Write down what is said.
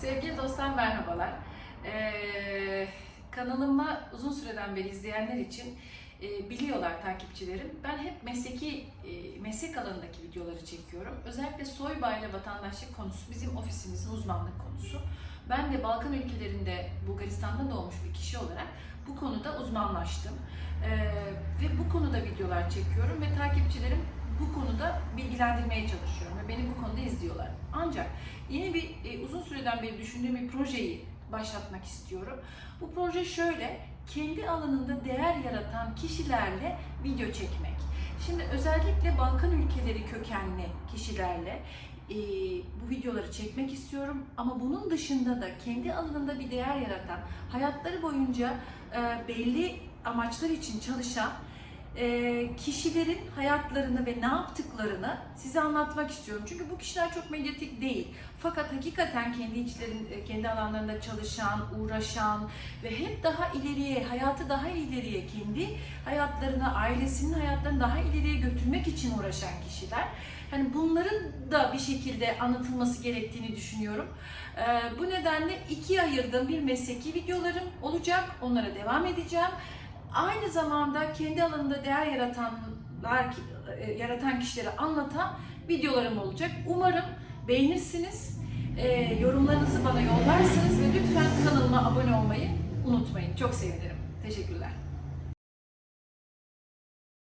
Sevgili dostlar merhabalar. Ee, kanalıma uzun süreden beri izleyenler için e, biliyorlar takipçilerim. Ben hep mesleki e, meslek alanındaki videoları çekiyorum. Özellikle soybayla vatandaşlık konusu bizim ofisimizin uzmanlık konusu. Ben de Balkan ülkelerinde Bulgaristan'da doğmuş bir kişi olarak bu konuda uzmanlaştım. Ee, ve bu konuda videolar çekiyorum ve takipçilerim bu konuda bilgilendirmeye çalışıyorum ve beni bu konuda izliyorlar. Ancak yeni bir e, uzun süreden beri düşündüğüm bir projeyi başlatmak istiyorum. Bu proje şöyle, kendi alanında değer yaratan kişilerle video çekmek. Şimdi özellikle Balkan ülkeleri kökenli kişilerle e, bu videoları çekmek istiyorum. Ama bunun dışında da kendi alanında bir değer yaratan, hayatları boyunca e, belli amaçlar için çalışan kişilerin hayatlarını ve ne yaptıklarını size anlatmak istiyorum. Çünkü bu kişiler çok medyatik değil. Fakat hakikaten kendi içlerin, e, kendi alanlarında çalışan, uğraşan ve hep daha ileriye, hayatı daha ileriye, kendi hayatlarını, ailesinin hayatlarını daha ileriye götürmek için uğraşan kişiler. Hani bunların da bir şekilde anlatılması gerektiğini düşünüyorum. E, bu nedenle ikiye ayırdığım bir mesleki videolarım olacak. Onlara devam edeceğim. Aynı zamanda kendi alanında değer yaratanlar e, yaratan kişileri anlatan videolarım olacak. Umarım beğenirsiniz. E, yorumlarınızı bana yollarsınız ve lütfen kanalıma abone olmayı unutmayın. Çok sevinirim. Teşekkürler.